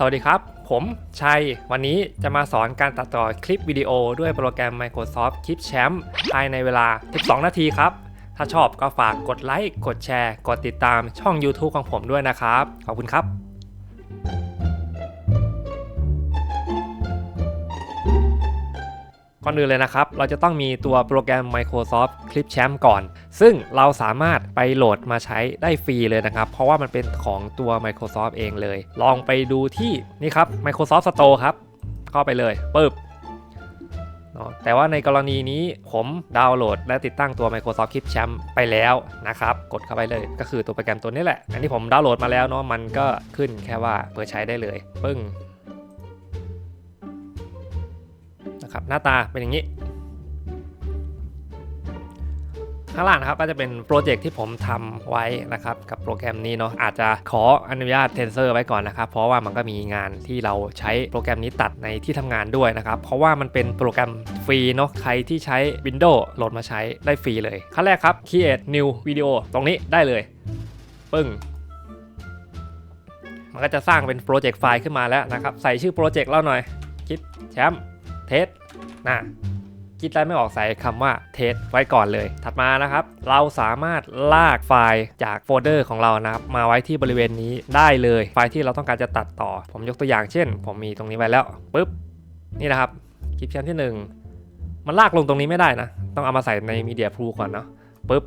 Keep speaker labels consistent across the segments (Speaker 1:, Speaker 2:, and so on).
Speaker 1: สวัสดีครับ ผมชัย วันนี้จะมาสอนการตัดต่อคลิปวิดีโอด้วยโปรแกรม Microsoft Clipchamp ภายในเวลา 12 นาทีครับ ถ้าชอบก็ฝากกดไลค์ กดแชร์ กดติดตามช่อง YouTube ของผมด้วยนะครับ ขอบคุณครับ ก่อนอื่นเลยนะครับ เราจะต้องมีตัวโปรแกรม Microsoft Clipchamp ก่อน ซึ่งเราสามารถไปโหลดมาใช้ได้ฟรีเลยนะครับ เพราะว่ามันเป็นของตัว Microsoft เองเลย ลองไปดูที่นี่ครับ Microsoft Store ครับ เข้าไปเลยปึ๊บแต่ว่าในกรณีนี้ผมดาวน์โหลด และติดตั้งตัว Microsoft Clipchamp ไปแล้วนะครับ กดเข้าไปเลยก็คือตัวโปรแกรมตัวนี้แหละ อันนี้ผมดาวน์โหลดมาแล้วเนาะมันก็ขึ้นแค่ว่าเปิดใช้ได้เลย ปึ้ง นะครับหน้าตาเป็นอย่างนี้ ข้างล่างนะครับก็จะเป็นโปรเจกต์ที่ผมทำไว้นะครับกับโปรแกรมนี้เนาะอาจจะขออนุญาตเทนเซอร์ไว้ก่อนนะครับ เพราะว่ามันก็มีงานที่เราใช้โปรแกรมนี้ตัดในที่ทำงานด้วยนะครับเพราะว่ามันเป็นโปรแกรมฟรีเนาะใครที่ใช้ Windows โหลดมาใช้ได้ฟรีเลย ขั้นแรกครับ create new video ตรงนี้ได้เลยปึ้งมันก็จะสร้างเป็นโปรเจกต์ไฟล์ขึ้นมาแล้วนะครับ ใส่ชื่อโปรเจกต์เราหน่อย คิดแชมป์ เทสนะคิดอะไรไม่ออกใส่คำว่าเทสไว้ก่อนเลย ถัดมานะครับ เราสามารถลากไฟล์จากโฟลเดอร์ของเรานะครับ มาไว้ที่บริเวณนี้ได้เลย ไฟล์ที่เราต้องการจะตัดต่อ ผมยกตัวอย่างเช่น ผมมีตรงนี้ไว้แล้วปุ๊บนี่นะครับคลิปชั้นที่ 1 มันลากลงตรงนี้ไม่ได้นะ ต้องเอามาใส่ใน Media Pool ก่อนเนาะปุ๊บ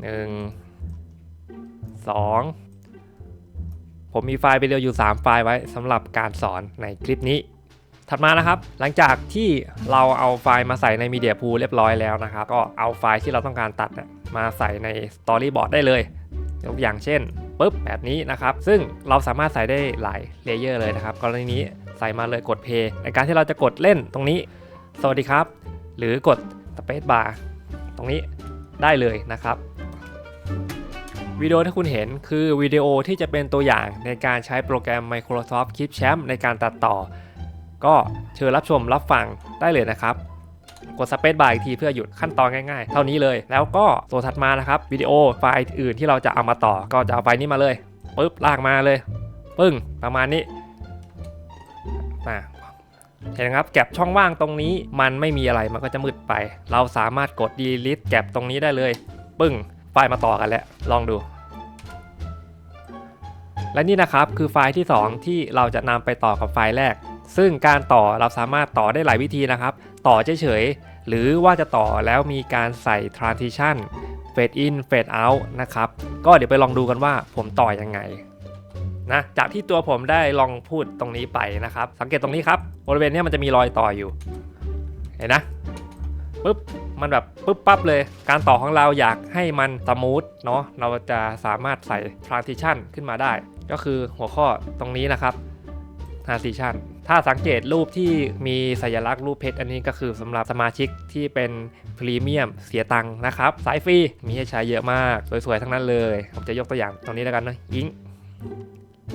Speaker 1: หนึ่งสองผมมีไฟล์วิดีโออยู่ 3 ไฟล์ไว้สำหรับการสอนในคลิปนี้ ถัดมานะครับ หลังจากที่เราเอาไฟล์มาใส่ใน Media Pool เรียบร้อยแล้วนะครับ ก็เอาไฟล์ที่เราต้องการตัดมาใส่ใน Storyboard ได้เลยยกอย่างเช่นปุ๊บแบบนี้นะครับ ซึ่งเราสามารถใส่ได้หลายเลเยอร์เลยนะครับ กรณีนี้ใส่มาเลยกด Play ในการที่เราจะกดเล่นตรงนี้ สวัสดีครับ หรือกด Space Bar ตรงนี้ได้เลยนะครับวิดีโอที่คุณเห็นคือวิดีโอที่จะเป็นตัวอย่างในการใช้โปรแกรม Microsoft Clipchamp ในการตัดต่อ ก็เชิญรับชมรับฟังได้เลยนะครับกดสเปซบาร์อีกทีเพื่อหยุดขั้นตอนง่ายๆ เท่านี้เลย แล้วก็ตัวถัดมานะครับวิดีโอไฟล์อื่นที่เราจะเอามาต่อก็จะเอาไฟล์นี้มาเลยปุ๊บลากมาเลยปึ้งประมาณนี้มาเห็นไหมครับแก็บช่องว่างตรงนี้มันไม่มีอะไรมันก็จะมืดไป เราสามารถกด delete แก็บตรงนี้ได้เลยปึ้งไฟล์มาต่อกันแล้วลองดู และนี่นะครับคือไฟล์ที่ 2 ที่เราจะนำไปต่อกับไฟล์แรก ซึ่งการต่อเราสามารถต่อได้หลายวิธีนะครับ ต่อเฉยๆ หรือว่าจะต่อแล้วมีการใส่ transition fade in fade out นะครับ ก็เดี๋ยวไปลองดูกันว่าผมต่อยังไงนะจากที่ตัวผมได้ลองพูดตรงนี้ไปนะครับ สังเกตตรงนี้ครับ บริเวณนี้มันจะมีรอยต่ออยู่ เห็นนะปุ๊บมันแบบปุ๊บปั๊บเลย การต่อของเราอยากให้มันสมูทเนาะเราจะสามารถใส่ transition ขึ้นมาได้ ก็คือหัวข้อตรงนี้นะครับ transition ถ้าสังเกตรูปที่มีสัญลักษณ์รูปเพชรอันนี้ก็คือสำหรับสมาชิกที่เป็นพรีเมียมเสียตังค์นะครับ สายฟรีมีให้ใช้เยอะมาก สวยๆ ทั้งนั้นเลย ผมจะยกตัวอย่างตรงนี้แล้วกันนะยิง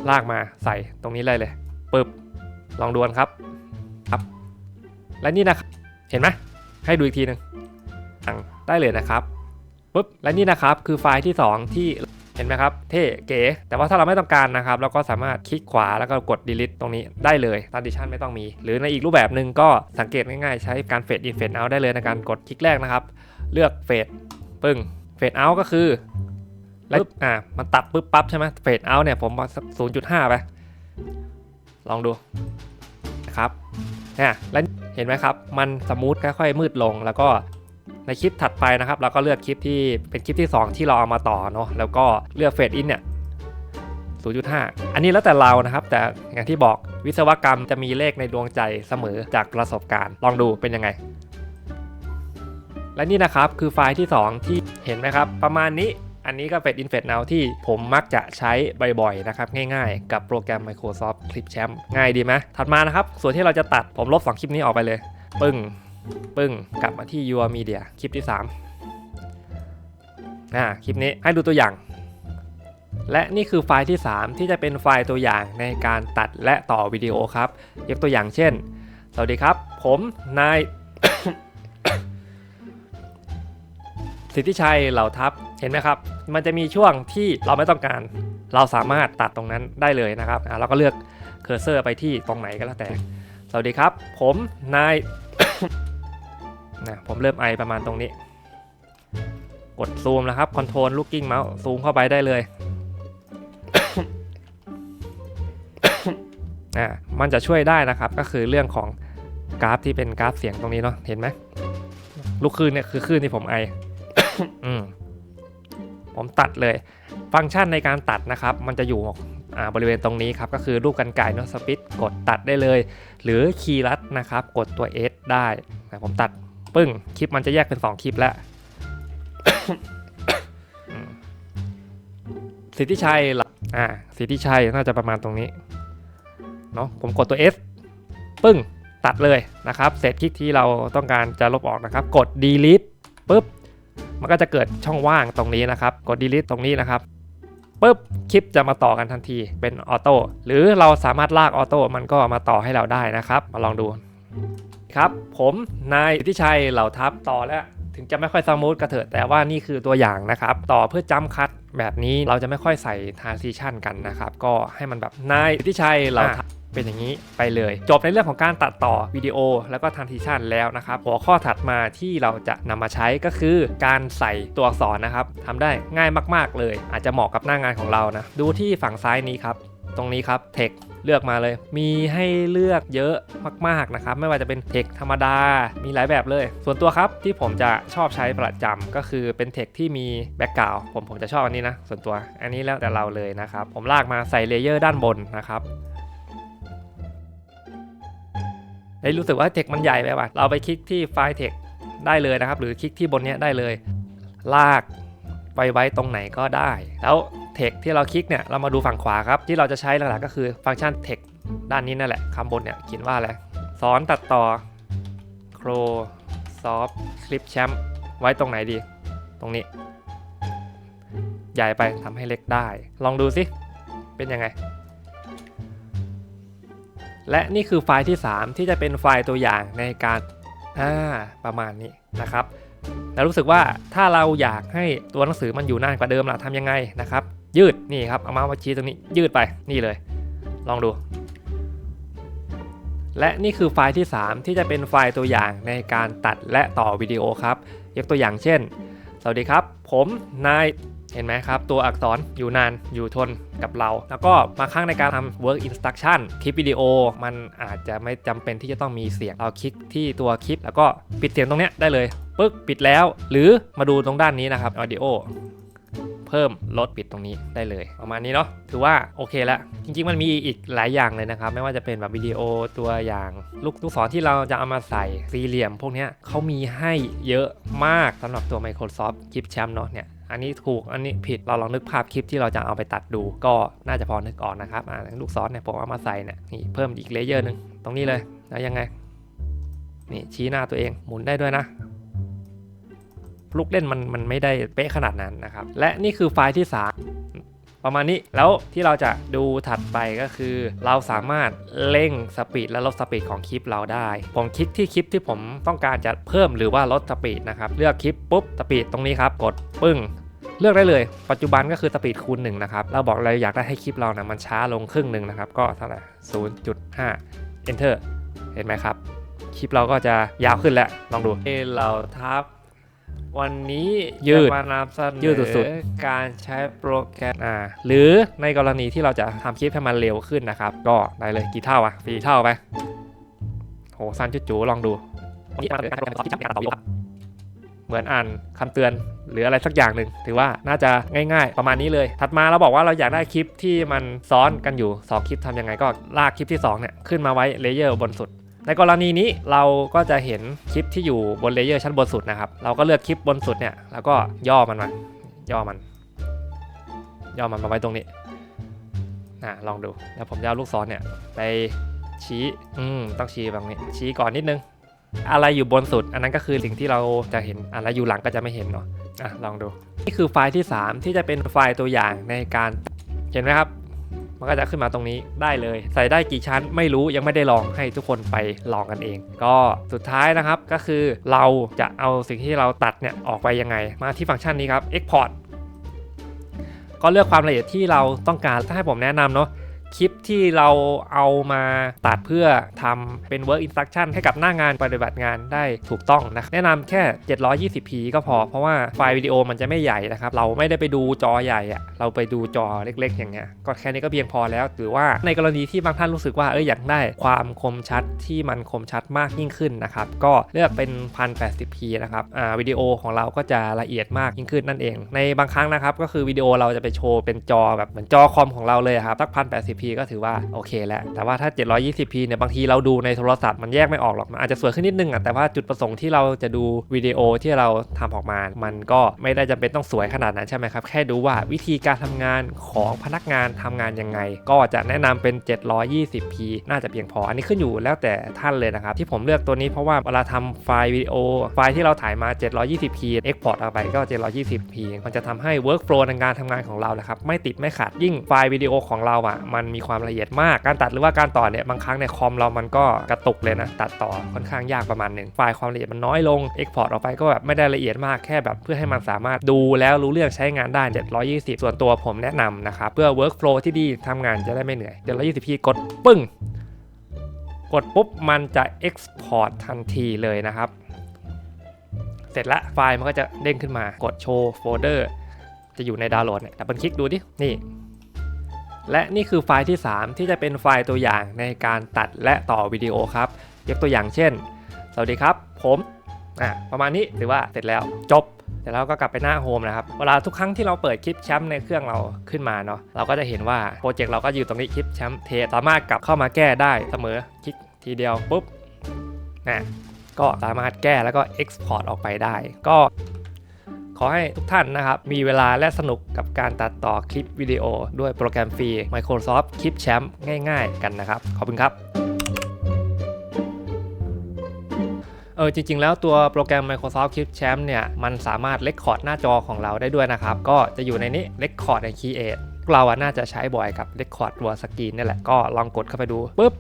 Speaker 1: ลากมาใส่ตรงนี้เลยเลยปึ๊บลองดูกันครับครับและนี่นะครับเห็นไหมให้ดูอีกทีหนึ่งอ่งได้เลยนะครับปึ๊บและนี่นะครับคือไฟล์ที่ 2 ที่ ห็นไหมครับเท่เก๋แต่ว่าถ้าเราไม่ต้องการนะครับเราก็สามารถคลิกขวาแล้วก็กด delete ตรงนี้ได้เลย transition ไม่ต้องมี หรือในอีกรูปแบบหนึ่งก็สังเกตง่ายๆ ใช้การ fade in fade out ได้เลยในการกดคลิกแรกนะครับ เลือก fade ปึ้ง fade out ก็คือปึ๊บอ่ามันตัดปึ๊บปั๊บใช่ไหม fade out เนี่ยผมสัก0.5 ไป ลองดูนะครับเนี่ยแล้วเห็นไหมครับ มันสมูทค่อยๆมืดลงแล้วก็ ในคลิปถัดไปนะครับ เราก็เลือกคลิปที่เป็นคลิปที่ 2 ที่เราเอามาต่อเนาะแล้วก็เลือกเฟดอินเนี่ย0.5 อันนี้แล้วแต่เรานะครับ แต่อย่างที่บอกวิศวกรรมจะมีเลขในดวงใจเสมอจากประสบการณ์ ลองดูเป็นยังไง และนี่นะครับคือไฟล์ที่ 2 ที่เห็นไหมครับ ประมาณนี้อันนี้ก็เฟดอินเฟด now ที่ผมมักจะใช้บ่อยๆนะครับ ง่ายๆ กับโปรแกรม Microsoft Clipchamp ง่ายดีไหมถัดมานะครับ ส่วนที่เราจะตัดผมลบ 2 คลิปนี้ออกไปเลย ปึ้ง ปึ้งกลับมาที่ Your Media คลิปที่3อ่าคลิปนี้ให้ดูตัวอย่าง และนี่คือไฟล์ที่ 3 ที่จะเป็นไฟล์ตัวอย่างในการตัดและต่อวิดีโอครับ ยกตัวอย่างเช่น สวัสดีครับ ผมนายสิทธิชัยเหล่าทัพเห็นไหมครับ มันจะมีช่วงที่เราไม่ต้องการ เราสามารถตัดตรงนั้นได้เลยนะครับอ่าเราก็เลือกเคอร์เซอร์ไปที่ตรงไหนก็แล้วแต่ สวัสดีครับ ผมนาย นะผมเริ่มไอประมาณตรงนี้ กดซูมนะครับคอนโทรลลูกกิ้งเมาส์ซูมเข้าไปได้เลยอ่ามันจะช่วยได้นะครับก็คือเรื่องของกราฟที่เป็นกราฟเสียงตรงนี้เนาะเห็นไหมลูกคลื่นเนี่ยคือคลื่นที่ผมไออืมผมตัดเลย ฟังก์ชันในการตัดนะครับ มันจะอยู่อ่าบริเวณตรงนี้ครับ ก็คือรูปกันไก่เนาะสปิดกดตัดได้เลย หรือคีย์ลัดนะครับ กดตัว S ได้นะผมตัด ปึ้งคลิปมันจะแยกเป็น 2 คลิปแล้วอืมสิทธิชัยหลักอ่าสิทธิชัยน่าจะประมาณตรงนี้เนาะผมกดตัว S ปึ้งตัดเลยนะครับเศษคลิปที่เราต้องการจะลบออกนะครับ กด delete ปุ๊บ มันก็จะเกิดช่องว่างตรงนี้นะครับ กด delete ตรงนี้นะครับปุ๊บคลิปจะมาต่อกันทันทีเป็นออโต้หรือเราสามารถลากออโต้มันก็มาต่อให้เราได้นะครับ มาลองดู ครับ ผมนายสิทธิชัยเหล่าทัพต่อแล้วถึงจะไม่ค่อยสมูทกระเถิดแต่ว่านี่คือตัวอย่างนะครับ ต่อเพื่อจำคัดแบบนี้เราจะไม่ค่อยใส่ transition กันนะครับ ก็ให้มันแบบนายสิทธิชัยเหล่าทัพเป็นอย่างนี้ไปเลย จบในเรื่องของการตัดต่อวิดีโอแล้วก็ทันทิชันแล้วนะครับ หัวข้อถัดมาที่เราจะนำมาใช้ก็คือการใส่ตัวอักษรนะครับทำได้ง่ายมาก ๆ เลย อาจจะเหมาะกับหน้างานของเรานะ ดูที่ฝั่งซ้ายนี้ครับ ตรงนี้ครับเทค เลือกมาเลย มีให้เลือกเยอะมากๆนะครับ ไม่ว่าจะเป็นเทคธรรมดา มีหลายแบบเลย ส่วนตัวครับที่ผมจะชอบใช้ประจำก็คือเป็นเทคที่มีแบ็กกราวผมผมจะชอบอันนี้นะ ส่วนตัวอันนี้แล้วแต่เราเลยนะครับ ผมลากมาใส่เลเยอร์ด้านบนนะครับได้รู้สึกว่าเทคมันใหญ่ไปว่ะ เราไปคลิกที่ไฟล์เทคได้เลยนะครับ หรือคลิกที่บนนี้ได้เลย ลากไปไว้ตรงไหนก็ได้ แล้ว เทคที่เราคลิกเนี่ยเรามาดูฝั่งขวาครับ ที่เราจะใช้หลักๆก็คือฟังก์ชันเทคด้านนี้นั่นแหละคำบนเนี่ยเขียนว่าอะไรสอนตัดต่อ Crow Soft Clip Champ ไว้ตรงไหนดี ตรงนี้ ใหญ่ไปทำให้เล็กได้ ลองดูสิ เป็นยังไง และนี่คือไฟล์ที่ 3 ที่จะเป็นไฟล์ตัวอย่างในการอ่าประมาณนี้นะครับแล้วรู้สึกว่าถ้าเราอยากให้ตัวหนังสือมันอยู่นานกว่าเดิมล่ะทำยังไงนะครับ ยืดนี่ครับเอามาวัชี้ตรงนี้ยืดไปนี่เลย ลองดู และนี่คือไฟล์ที่ 3 ที่จะเป็นไฟล์ตัวอย่างในการตัดและต่อวิดีโอครับ ยกตัวอย่างเช่น สวัสดีครับ ผมนายเห็นไหมครับ ตัวอักษรอยู่นานอยู่ทนกับเรา แล้วก็บางครั้งในการทำ work instruction คลิปวิดีโอ มันอาจจะไม่จำเป็นที่จะต้องมีเสียง เราคลิกที่ตัวคลิป แล้วก็ปิดเสียงตรงเนี้ยได้เลยปึ๊กปิดแล้ว หรือมาดูตรงด้านนี้นะครับ audio เพิ่มลดปิดตรงนี้ได้เลย ประมาณนี้เนาะถือว่าโอเคแล้วจริง ๆ มันมีอีกหลายอย่างเลยนะครับ ไม่ว่าจะเป็นแบบวิดีโอตัวอย่างลูกลูกศรที่เราจะเอามาใส่สี่เหลี่ยม พวกนี้เขามีให้เยอะมากสำหรับตัว Microsoft คลิปแชมป์เนาะเนี่ยอันนี้ถูกอันนี้ผิดเราลองนึกภาพคลิปที่เราจะเอาไปตัดดู ก็น่าจะพอนึกออกนะครับอ่าลูกศรเนี่ยผมเอามาใส่เนี่ยนี่เพิ่มอีกเลเยอร์หนึ่งตรงนี้เลยแล้วยังไงนี่ชี้หน้าตัวเองหมุนได้ด้วยนะ ลูกเล่นมันมันไม่ได้เป๊ะขนาดนั้นนะครับ และนี่คือไฟล์ที่ 3 ประมาณนี้แล้วที่เราจะดูถัดไปก็คือ เราสามารถเร่งสปีดและลดสปีดของคลิปเราได้ ผมคลิกที่คลิปที่ผมต้องการจะเพิ่มหรือว่าลดสปีดนะครับเลือกคลิปปุ๊บสปีดตรงนี้ครับกดปึ้งเลือกได้เลย ปัจจุบันก็คือสปีดคูณ1นะครับ เราบอกเราอยากได้ให้คลิปเรานะมันช้าลงครึ่งหนึ่งนะครับ ก็เท่าไหร่0.5 enter เห็นไหมครับ คลิปเราก็จะยาวขึ้นแล้ว ลองดูเราทับ วันนี้ยืดมานำเสนอยืดสุดๆการใช้โปรแกรมอ่าหรือในกรณีที่เราจะทำคลิปให้มันเร็วขึ้นนะครับ ก็ได้เลยกี่เท่าอะสี่เท่าไปโหสั้นจุดจูลองดูนี่มาเลยการที่จับการต่อวิดีโอเหมือนอ่านคำเตือนหรืออะไรสักอย่างหนึ่งถือว่าน่าจะง่าย ๆ ประมาณนี้เลย ถัดมาเราบอกว่าเราอยากได้คลิปที่มันซ้อนกันอยู่ 2 คลิปทำยังไงก็ลากคลิปที่2เนี่ยขึ้นมาไว้เลเยอร์บนสุด ในกรณีนี้เราก็จะเห็นคลิปที่อยู่บนเลเยอร์ชั้นบนสุดนะครับ เราก็เลือกคลิปบนสุดเนี่ยแล้วก็ย่อมันมาย่อมัน ย่อมันมาไว้ตรงนี้นะลองดูแล้วผมจะเอาลูกศรเนี่ยไปชี้อืมต้องชี้แบบนี้ ชี้ก่อนนิดนึง อะไรอยู่บนสุด อันนั้นก็คือสิ่งที่เราจะเห็นอะไรอยู่หลังก็จะไม่เห็นเนาะอะลองดู นี่คือไฟล์ที่ 3 ที่จะเป็นไฟล์ตัวอย่างในการเห็นไหมครับ มันก็จะขึ้นมาตรงนี้ได้เลย ใส่ได้กี่ชั้นไม่รู้ยังไม่ได้ลองให้ทุกคนไปลองกันเอง ก็สุดท้ายนะครับก็คือเราจะเอาสิ่งที่เราตัดเนี่ยออกไปยังไง มาที่ฟังก์ชันนี้ครับ export ก็เลือกความละเอียดที่เราต้องการถ้าให้ผมแนะนำเนาะ คลิปที่เราเอามาตัดเพื่อทำเป็น work instruction ให้กับหน้างานปฏิบัติงานได้ถูกต้องนะแนะนำแค่ 720p ก็พอ เพราะว่าไฟล์วิดีโอมันจะไม่ใหญ่นะครับ เราไม่ได้ไปดูจอใหญ่อะเราไปดูจอเล็ก ๆ อย่างเงี้ยก็แค่นี้ก็เพียงพอแล้ว หรือว่าในกรณีที่บางท่านรู้สึกว่าเอออยากได้ความคมชัดที่มันคมชัดมากยิ่งขึ้นนะครับก็เลือกเป็น 1080p นะครับอ่าวิดีโอของเราก็จะละเอียดมากยิ่งขึ้นนั่นเอง ในบางครั้งนะครับก็คือวิดีโอเราจะไปโชว์เป็นจอแบบเหมือนจอคอมของเราเลยครับสัก 1080p ก็ถือว่าโอเคแล้ว แต่ว่าถ้า 720p เนี่ยบางทีเราดูในโทรศัพท์มันแยกไม่ออกหรอก มันอาจจะสวยขึ้นนิดนึงอะ แต่ว่าจุดประสงค์ที่เราจะดูวิดีโอที่เราทำออกมา มันก็ไม่ได้จำเป็นต้องสวยขนาดนั้นใช่ไหมครับ แค่ดูว่าวิธีการทำงานของพนักงานทำงานยังไง ก็จะแนะนำเป็น 720p น่าจะเพียงพอ อันนี้ขึ้นอยู่แล้วแต่ท่านเลยนะครับ ที่ผมเลือกตัวนี้เพราะว่าเวลาทำไฟล์วิดีโอ ไฟล์ที่เราถ่ายมา 720p export ออกไปก็ 720p มันจะทำให้ workflow ในการทำงานของเรานะครับไม่ติดไม่ขาดยิ่งไฟล์วิดีโอของเราอะมันมีความละเอียดมาก การตัดหรือว่าการต่อเนี่ยบางครั้งในคอมเรามันก็กระตุกเลยนะ ตัดต่อค่อนข้างยากประมาณหนึ่งไฟล์ความละเอียดมันน้อยลง export ออกไปก็แบบไม่ได้ละเอียดมากแค่แบบเพื่อให้มันสามารถดูแล้วรู้เรื่องใช้งานได้ 720 ส่วนตัวผมแนะนำนะครับเพื่อ workflow ที่ดีทำงานจะได้ไม่เหนื่อย 720p กดปึ้งกดปุ๊บมันจะ export ทันทีเลยนะครับ เสร็จละไฟล์มันก็จะเด้งขึ้นมากดโชว์โฟลเดอร์จะอยู่ในดาวน์โหลดเนี่ยดับเบิลคลิกดูดิ นี่ และนี่คือไฟล์ที่ 3 ที่จะเป็นไฟล์ตัวอย่างในการตัดและต่อวิดีโอครับ ยกตัวอย่างเช่น สวัสดีครับ ผมอะประมาณนี้ถือว่าเสร็จแล้วจบเสร็จแล้วก็กลับไปหน้าโฮมนะครับ เวลาทุกครั้งที่เราเปิดคลิปแชมป์ในเครื่องเราขึ้นมาเนาะเราก็จะเห็นว่าโปรเจกต์เราก็อยู่ตรงนี้คลิปแชมป์เทสามารถกลับเข้ามาแก้ได้เสมอคลิกทีเดียวปุ๊บนะก็สามารถแก้แล้วก็ Export ออกไปได้ ก็ ขอให้ทุกท่านนะครับ มีเวลาและสนุกกับการตัดต่อคลิปวิดีโอด้วยโปรแกรมฟรี Microsoft Clip Champ ง่ายๆ กันนะครับ ขอบคุณครับเออจริง ๆ แล้วตัวโปรแกรม Microsoft Clip Champ เนี่ย มันสามารถเลคคอร์ดหน้าจอของเราได้ด้วยนะครับ ก็จะอยู่ในนี้เลคคอร์ดใน Create เราอะน่าจะใช้บ่อยกับเลคคอร์ดตัวสกรีนนี่แหละ ก็ลองกดเข้าไปดูปุ๊บ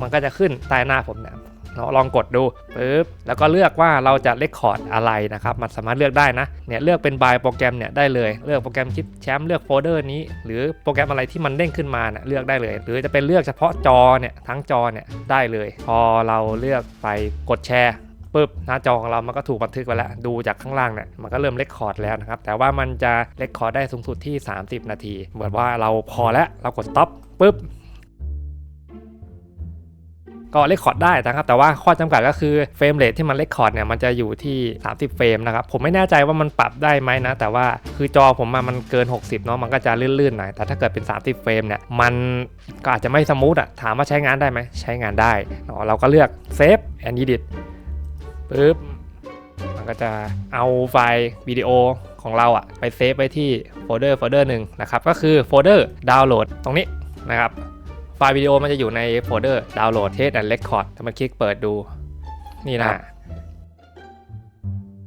Speaker 1: มันก็จะขึ้นใต้หน้าผมเนี่ย เนาลองกดดูปุ๊บแล้วก็เลือกว่าเราจะเลคคอร์ดอะไรนะครับ มันสามารถเลือกได้นะ เนี่ยเลือกเป็นบายโปรแกรมเนี่ยได้เลย เลือกโปรแกรมคลิปแชมป์เลือกโฟลเดอร์นี้ หรือโปรแกรมอะไรที่มันเด้งขึ้นมาเนี่ยเลือกได้เลย หรือจะเป็นเลือกเฉพาะจอเนี่ยทั้งจอเนี่ยได้เลย พอเราเลือกไปกดแชร์ปุ๊บหน้าจอของเรามันก็ถูกบันทึกไปแล้ว ดูจากข้างล่างเนี่ยมันก็เริ่มเลคคอร์ดแล้วนะครับ แต่ว่ามันจะเลคคอร์ดได้สูงสุดที่ 30 นาที เหมือนว่าเราพอแล้วเรากด stop ปุ๊บ ก็เลคคอร์ดได้นะครับ แต่ว่าข้อจำกัดก็คือเฟรมเรทที่มันเลคคอร์ดเนี่ยมันจะอยู่ที่ 30 เฟรมนะครับ ผมไม่แน่ใจว่ามันปรับได้ไหมนะ แต่ว่าคือจอผมมามันเกิน 60 เนาะ มันก็จะลื่นๆหน่อย แต่ถ้าเกิดเป็น 30 เฟรมเนี่ย มันก็อาจจะไม่สมูทอะถามว่าใช้งานได้ไหม ใช้งานได้เนาะเราก็เลือก Save and Edit ปุ๊บ มันก็จะเอาไฟล์วิดีโอของเราอะไปเซฟไว้ที่โฟลเดอร์โฟลเดอร์หนึ่งนะครับ ก็คือโฟลเดอร์ดาวน์โหลดตรงนี้นะครับ ฟล์วิดีโอมันจะอยู่ในโฟลเดอร์ดาวน์โหลดเทสแอนด์เรคคอร์ดถ้ามาคลิกเปิดดูนี่นะ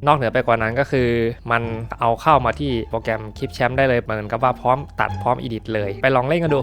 Speaker 1: นอกเหนือไปกว่านั้นก็คือ มันเอาเข้ามาที่โปรแกรมคลิปแชมป์ได้เลยเหมือนกับว่าพร้อมตัดพร้อมอีดิทเลย ไปลองเล่นกันดู